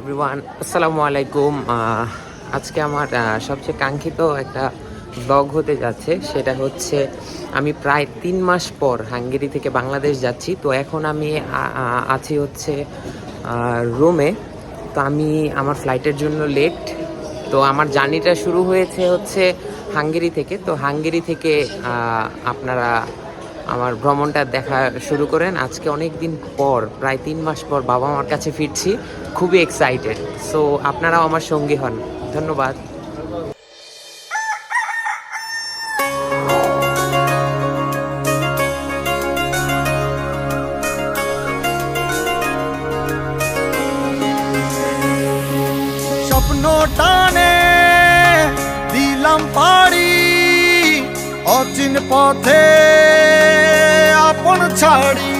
Everyone আসসালামু আলাইকুম। আজকে আমার সবচেয়ে কাঙ্ক্ষিত একটা ব্লগ হতে যাচ্ছে। সেটা হচ্ছে, আমি প্রায় তিন মাস পর হাঙ্গেরি থেকে বাংলাদেশ যাচ্ছি। তো এখন আমি আছি হচ্ছে রোমে। তো আমি আমার ফ্লাইটের জন্য লেট তো আমার জার্নিটা শুরু হয়েছে হচ্ছে হাঙ্গেরি থেকে। তো হাঙ্গেরি থেকে আপনারা আমার ভ্রমণটা দেখা শুরু করেন। আজকে অনেক দিন পর, প্রায় তিন মাস পর বাবা মার কাছে ফিরছি। খুবই এক্সাইটেড সো আপনারাও আমার সঙ্গী হন। ধন্যবাদ। অচিন পথে আপন ছাড়ি